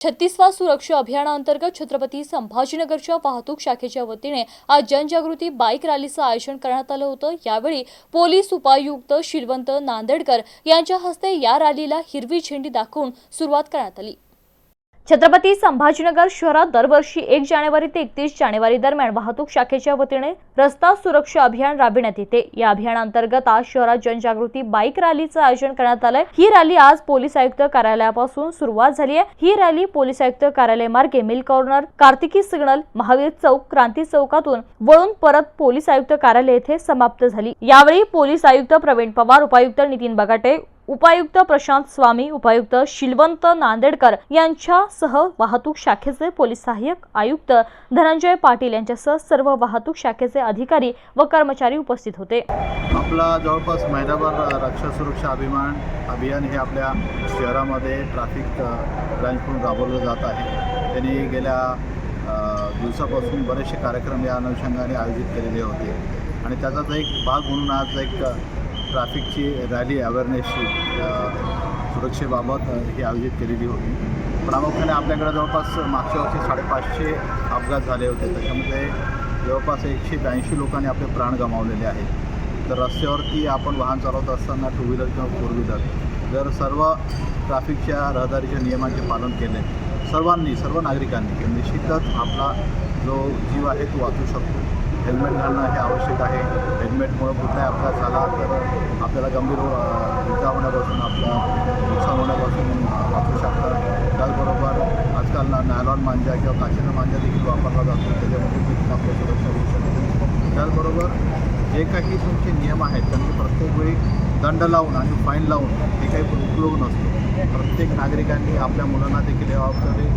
छत्तीसवा सुरक्षा अभियानाअंतर्गत छत्रपती संभाजीनगरच्या वाहतूक शाखेच्या वतीने आज जनजागृती बाईक रॅलीचं आयोजन करण्यात आलं होतं. यावेळी पोलीस उपायुक्त शिलवंत नांदेडकर यांच्या हस्ते या रॅलीला हिरवी झेंडी दाखवून सुरुवात करण्यात आली. छत्रपती संभाजीनगर शहरात दरवर्षी एक जानेवारी ते एकतीस जानेवारी दरम्यान वाहतूक शाखेच्या वतीने रस्ता सुरक्षा अभियान राबविण्यात येते. या अभियानांतर्गत आज शहरात जनजागृती बाईक रॅलीचं आयोजन करण्यात आलंय. ही रॅली आज पोलीस आयुक्त कार्यालयापासून सुरुवात झाली आहे. ही रॅली पोलीस आयुक्त कार्यालय मार्गे mill corner Kartiki signal Mahavir चौक क्रांती चौकातून वळून परत पोलीस आयुक्त कार्यालय येथे समाप्त झाली. यावेळी पोलीस आयुक्त प्रवीण पवार उपायुक्त नितीन बगाटे उपायुक्त प्रशांत स्वामी उपायुक्त शिलवंत नांदेडकर यांच्यासह वाहतूक शाखेचे पोलीस सहाय्यक आयुक्त धनंजय पाटील यांच्यासह सर्व वाहतूक शाखेचे अधिकारी व कर्मचारी उपस्थित होते. आपला जवळपास महिनाभर रक्षा सुरक्षा अभिमान अभियान हे आपल्या शहरामध्ये ट्रॅफिक ब्रँचकडून राबवलं जात आहे. त्यांनी गेल्या दिवसापासून बरेचसे कार्यक्रम या अनुषंगाने आयोजित केलेले होते. आणि त्याचाच एक भाग म्हणून आज एक ट्रॅफिकची रॅली अवेअरनेसची सुरक्षेबाबत ही आयोजित केलेली होती. प्रामुख्याने आपल्याकडे जवळपास मागच्या वर्षी साडेपाचशे अपघात झाले होते. त्याच्यामध्ये जवळपास एकशे ब्याऐंशी लोकांनी आपले प्राण गमावलेले आहेत. तर रस्त्यावरती आपण वाहन चालवत असताना टू व्हीलर किंवा फोर व्हीलर जर सर्व ट्रॅफिकच्या रहदारीच्या नियमांचे पालन केले. सर्वांनी सर्व नागरिकांनी म्हणजे निश्चितच आपला जो जीव आहे तो वाचू शकतो. हेल्मेट घालणं हे आवश्यक आहे. हेल्मेटमुळं कुठलाही अपघात झाला तर आपल्याला गंभीर इजा होण्यापासून आपलं नुकसान होण्यापासून वाचू शकतात. त्याचबरोबर आजकाल ना नायलॉन मांजा किंवा काचेनं मांजा देखील वापरला जातो. त्याच्यामध्ये देखील आपल्या सुरक्षा होऊ शकते त्याचबरोबर जे काही तुमचे नियम आहेत त्यांनी प्रत्येक वेळी दंड लावून आणि फाईन लावून हे काही उपयोग नसतो. प्रत्येक नागरिकांनी आपल्या मुलांना देखील जबाबदारी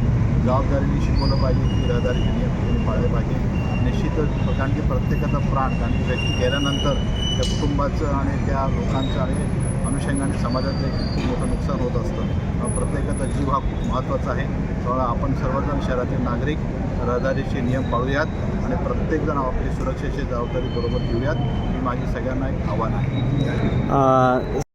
जबाबदारीने शिकवलं पाहिजे की रहदारीचे नियम पाळले पाहिजे. निश्चितच कारण की प्रत्येकाचा प्राण कारण की व्यक्ती गेल्यानंतर त्या कुटुंबाचं आणि त्या लोकांचं आणि अनुषंगाने समाजाचं एक खूप मोठं नुकसान होत असतं. प्रत्येकाचा जीव हा खूप महत्त्वाचा आहे. त्यामुळे आपण सर्वजण शहरातील नागरिक रहदारीचे नियम पाळूयात आणि प्रत्येकजण आपली सुरक्षेची जबाबदारी बरोबर घेऊयात. ही माझी सगळ्यांना एक आव्हान आहे.